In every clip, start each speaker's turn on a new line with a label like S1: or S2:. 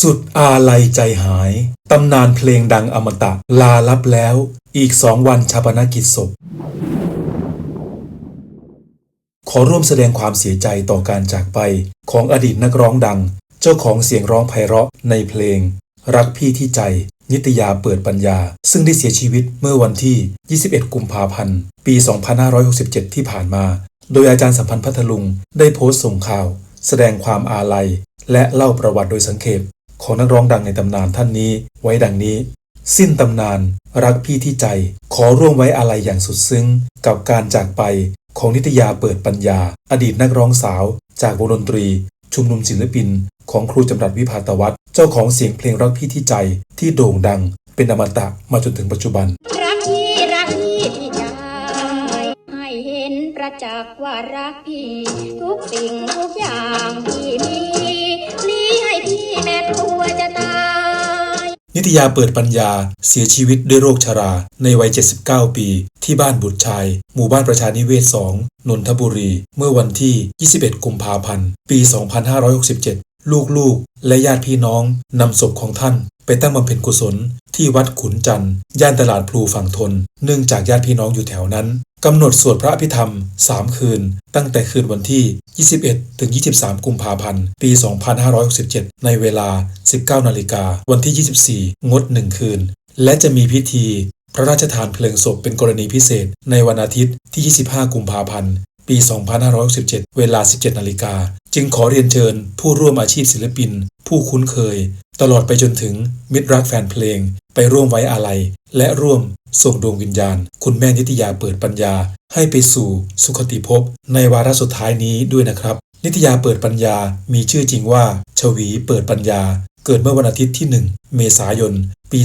S1: สุดอาลัยใจหาย ตำนานเพลงดังอมตะ ลาลับแล้ว อีกสองวันชาปนกิจศพ ขอร่วมแสดงความเสียใจต่อการจากไปของอดีตนักร้องดัง เจ้าของเสียงร้องไพเราะในเพลง รักพี่ที่ใจ นิตยาเปิดปัญญา ซึ่งได้เสียชีวิตเมื่อวันที่ 21 กุมภาพันธ์ ปี 2567 ที่ผ่านมา โดยอาจารย์สัมพันธ์พัทลุงได้โพสต์ส่งข่าว แสดงความอาลัยและเล่าประวัติโดยสังเขป ของนักร้องดังในตำนานท่านนี้ไว้ดังนี้ สิ้นตำนาน รักพี่ที่ใจ ขอร่วมไว้อะไรอย่างสุดซึ้ง กับการจากไปของนิตยาเปิดปัญญา อดีตนักร้องสาว จากวงดนตรี ชุมนุมศิลปิน ของครูจำรัดวิภาตวัฒน์เจ้าของเสียงเพลงรักพี่ที่ใจที่โด่งดัง เป็นอมตะมาจนถึงปัจจุบั
S2: น ประจักษ์ว่ารักพี่ ทุกสิ่งทุกอย่างที่มีลีให้พี่แม้ตัวจะตาย
S1: นิตยาเปิดปัญญาเสียชีวิตด้วยโรคชรา ในวัย 79 ปี ที่บ้านบุตรชายหมู่บ้านประชานิเวศ2นนทบุรี เมื่อวันที่ 21 กุมภาพันธ์ ปี 2567ลูกๆ และญาติพี่น้องนำศพของท่าน ไปตั้งบำเพ็ญกุศล ที่วัดขุนจันทร์ย่านตลาดพลูฝั่งทน เนื่องจากญาติพี่น้องอยู่แถวนั้น กำหนดสวดพระอภิธรรม 3 คืน ตั้งแต่คืนวันที่ 21 ถึง 23 กุมภาพันธ์ ปี 2567 ในเวลา 19 นาฬิกา วันที่ 24 งด 1 คืน และจะมีพิธี พระราชทานเพลิงศพเป็นกรณีพิเศษ ในวันอาทิตย์ที่ 25 กุมภาพันธ์ ปี 2567 เวลา 17 นาฬิกา จึงขอเรียนเชิญผู้ร่วมอาชีพศิลปิน ผู้คุ้นเคย ตลอดไปจนถึงมิตรรักแฟนเพลง ไปร่วมไว้อาลัย และร่วม ส่งดวงวิญญาณ คุณแม่นิตยาเปิดปัญญา ให้ไปสู่สุขติภพในวาระสุดท้ายนี้ด้วยนะครับ นิตยาเปิดปัญญา มีชื่อจริงว่าชวีเปิดปัญญา เกิดเมื่อวันอาทิตย์ที่ 1 เมษายน ปี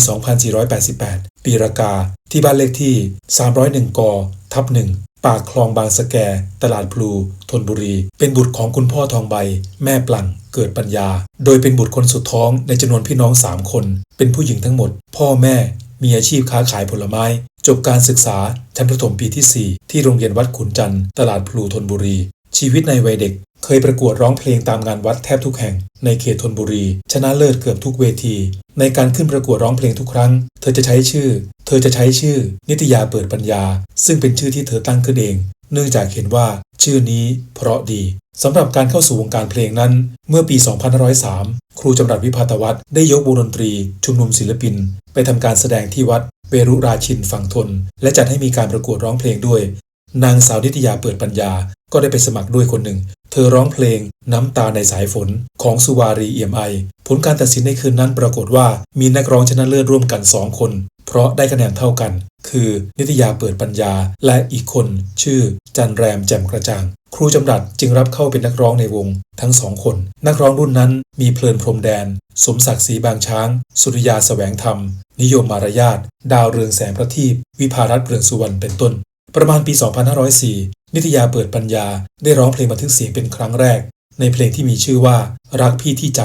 S1: 2488 ปีรากา ที่บ้านเลขที่ 301 ก ทับ1ปากคลองบางสะแก ตลาดพลูธนบุรี เป็นบุตรของคุณพ่อทองใบ แม่ปลั่งเกิดปัญญา โดยเป็นบุตรคนสุดท้องในจำนวนพี่น้อง3คน เป็นผู้หญิงทั้งหมด พ่อแม่ มีอาชีพค้าขายผลไม้ จบการศึกษาชั้นประถมปีที่ 4 ที่โรงเรียนวัดขุนจันทร์ตลาดพลูธนบุรี ชีวิตในวัยเด็ก เคยประกวดร้องเพลงตามงานวัดแทบทุกแห่ง ในเขตธนบุรี ชนะเลิศเกือบทุกเวที ในการขึ้นประกวดร้องเพลงทุกครั้ง เธอจะใช้ชื่อ เธอจะใช้ชื่อ นิตยาเปิดปัญญา ซึ่งเป็นชื่อที่เธอตั้งขึ้นเอง เนื่องจากเห็นว่า ชื่อนี้เพราะดีสำหรับการเข้าสู่วงการเพลงนั้น เมื่อปี 2503 ครูจำรัดวิภาตวัฒน์ได้ยกวงดนตรี ชุมนุมศิลปิน ไปทำการแสดงที่วัดเวรุราชินฝั่งทน และจัดให้มีการประกวดร้องเพลงด้วย นางสาวนิตยาเปิดปัญญาก็ได้ไปสมัครด้วยคนหนึ่ง เธอร้องเพลงน้ำตาในสายฝนของสุวารีเอี่ยมไอ ผลการตัดสินในคืนนั้นปรากฏว่ามีนักร้องชนะเลิศร่วมกันสองคน เพราะได้คะแนนเท่ากัน คือนิตยาเปิดปัญญาและอีกคน ชื่อ จันแรมแจ่มกระจ่าง ครูจำรัดจึงรับเข้าเป็นนักร้องในวง ทั้งสองคน นักร้องรุ่นนั้นมีเพลินพรมแดน สมศักดิ์ศรีบางช้าง สุริยาแสวงธรรม นิยมมารยาทดาวเรืองแสงประทีปวิภารัตเรืองสุวรรณเป็นต้น ประมาณปี 2504 นิตยาเปิดปัญญาได้ร้องเพลงบันทึกเสียงเป็นครั้งแรก ในเพลงที่มีชื่อว่ารักพี่ที่ใจ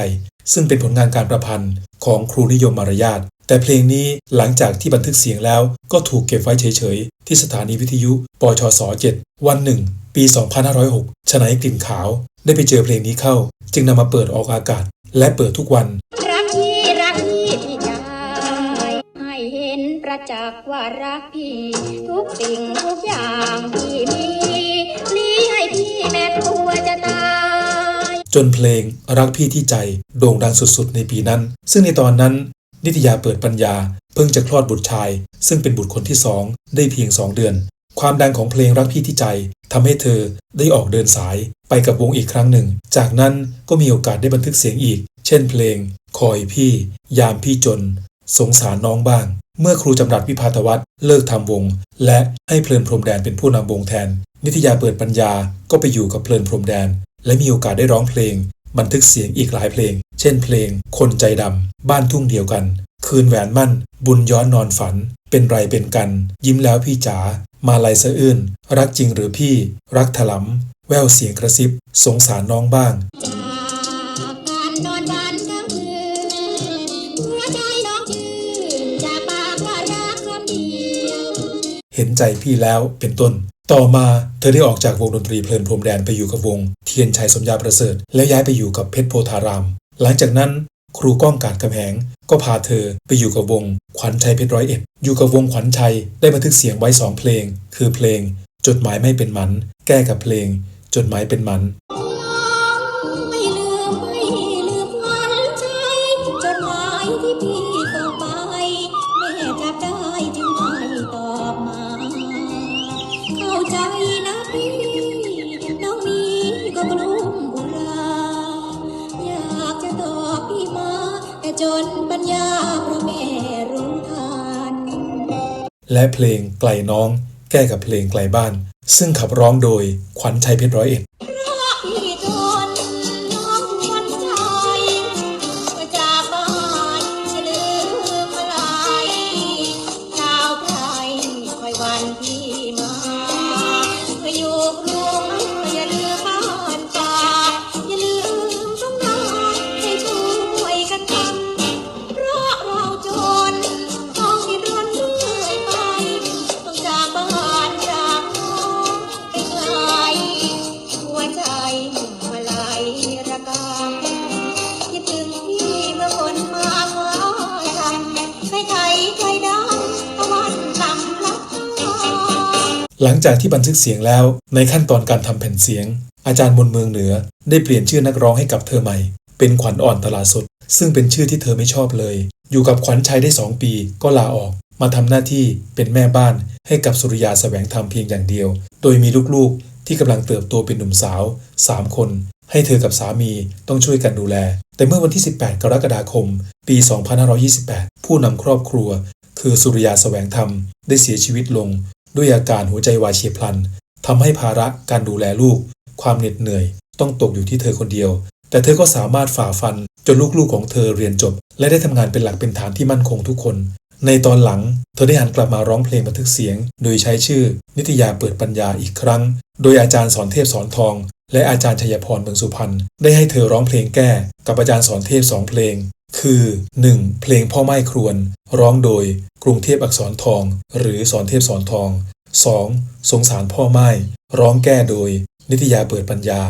S1: ซึ่งเป็นผลงานการประพันธ์ของครูนิยมมารยาทแต่เพลงนี้หลังจากที่บันทึกเสียงแล้วก็ถูกเก็บไว้เฉยๆ ที่สถานีวิทยุปชส7วันหนึ่ง ปี 2506 ชนัยกลิ่นขาว ได้ไปเจอเพลงนี้เข้า จึงนำมาเปิดออกอากาศ และเปิดทุกวัน
S2: จักว่ารักพี่ ทุกสิ่งทุกอย่างที่มีลีให้พี่แม้ตัวจะตาย
S1: จนเพลงรักพี่ที่ใจโด่งดังสุดๆ ในปีนั้น ซึ่งในตอนนั้น นิตยาเปิดปัญญา เพิ่งจะคลอดบุตรชาย ซึ่งเป็นบุตรคนที่สองได้เพียงสองเดือน ความดังของเพลงรักพี่ที่ใจทำให้เธอได้ออกเดินสายไปกับวงอีกครั้งหนึ่ง จากนั้นก็มีโอกาสได้บันทึกเสียงอีก เช่นเพลง คอยพี่ ยามพี่จน สงสารน้องบ้าง เมื่อครูจำรัดวิพาทวัฒน์เลิกทำวง และให้เพลินพรมแดนเป็นผู้นำวงแทน นิตยาเปิดปัญญาก็ไปอยู่กับเพลินพรมแดน และมีโอกาสได้ร้องเพลง บันทึกเสียงอีกหลายเพลง เช่นเพลง คนใจดำบ้านทุ่งเดียวกัน คืนแหวนมั่น บุญย้อนนอนฝัน เป็นไรเป็นกัน ยิ้มแล้วพี่จ๋ามาลายสะอื้นรักจริงหรือพี่ รักถลำแววเสียงกระซิบ สงสารน้องบ้าง
S2: เห็
S1: นใจพี่แล้วเป็นต้น ต่อมาเธอได้ออกจากวงดนตรีเพลินพรมแดนไปอยู่กับวง เทียนชัยสมยาประเสริฐ แล้วย้ายไปอยู่กับเพชรโพธาราม หลังจากนั้น ครูก้องการกำแหง ก็พาเธอไปอยู่กับวงขวัญชัยเพชรร้อยเอ็ดอยู่กับวงขวัญชัยได้บันทึกเสียงไว้สองเพลง คือเพลง จดหมายไม่เป็นหมัน แก้กับเพลง จดหมายเป็นหมัน
S2: ไม่ลืมไม่ลืมวันใจจดหมายที่พี่ส่งไป จนปัญญาพระแม่รู้ทาน
S1: และเพลงไกลน้องแก้กับเพลงไกลบ้าน ซึ่งขับร้องโดยขวัญชัยเพชรร้อยเอ็ด หลังจากที่บันทึกเสียงแล้ว ในขั้นตอนการทำแผ่นเสียง อาจารย์มนเมืองเหนือ ได้เปลี่ยนชื่อนักร้องให้กับเธอใหม่ เป็นขวัญอ่อนตลาดสด ซึ่งเป็นชื่อที่เธอไม่ชอบเลย อยู่กับขวัญชัยได้สองปีก็ลาออก มาทำหน้าที่เป็นแม่บ้านให้กับสุริยาแสวงธรรมเพียงอย่างเดียว โดยมีลูกๆ ที่กำลังเติบโตเป็นหนุ่มสาว 3 คน ให้เธอกับสามีต้องช่วยกันดูแล แต่เมื่อวันที่ 18 กรกฎาคม ปี 2528 ผู้นำครอบครัว คือสุริยาแสวงธรรมได้เสียชีวิตลง ด้วยอาการหัวใจวายเฉียบพลันทำให้ภาระการดูแลลูก ความเหน็ดเหนื่อย ต้องตกอยู่ที่เธอคนเดียว แต่เธอก็สามารถฝ่าฟันจนลูกๆของเธอเรียนจบ และได้ทำงานเป็นหลักเป็นฐานที่มั่นคงทุกคน ในตอนหลัง เธอได้หันกลับมาร้องเพลงบันทึกเสียง โดยใช้ชื่อ นิตยาเปิดปัญญาอีกครั้ง โดยอาจารย์สอนเทพสอนทอง และอาจารย์ชัยพรเมืองสุพรรณได้ให้เธอร้องเพลงแก้ กับอาจารย์สอนเทพสองเพลง คือ 1. เพลงพ่อไม้ครวน ร้องโดยกรุงเทพอักษรทอง หรือสอนเทพสอนทอง 2. สงสารพ่อไม้ ร้องแก้โดย นิตยาเปิดปัญญา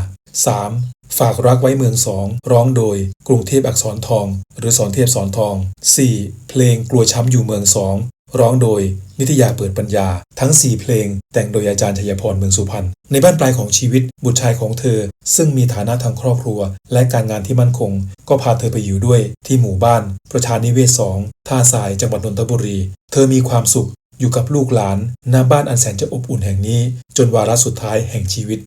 S1: 3. ฝากรักไว้เมืองสอง ร้องโดยกรุงเทพอักษรทอง หรือสอนเทพสอนทอง 4. เพลงกลัวช้ำอยู่เมืองสอง ร้องโดยนิตยาเปิดปัญญา ทั้ง 4 เพลง แต่งโดยอาจารย์ชัยพรเมืองสุพรรณในบ้านปลายของชีวิตบุตรชายของเธอ ซึ่งมีฐานะทางครอบครัว และการงานที่มั่นคง ก็พาเธอไปอยู่ด้วยที่หมู่บ้าน ประชานิเวศสองท่าทรายจังหวัดนนทบุรี เธอมีความสุขอยู่กับลูกหลานณบ้านอันแสนจะอบอุ่นแห่งนี้ จนวาระสุดท้ายแห่งชีวิต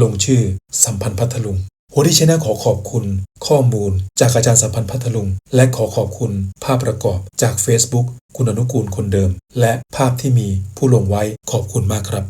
S1: ลงชื่อสัมพันธ์พัทลุง โฮดี้ชแนลขอขอบคุณ ข้อมูลจากอาจารย์สัมพันธ์พัทลุง และขอขอบคุณภาพประกอบจาก Facebook คุณอนุกูลคนเดิม และภาพที่มีผู้ลงไว้ขอบคุณมากครับ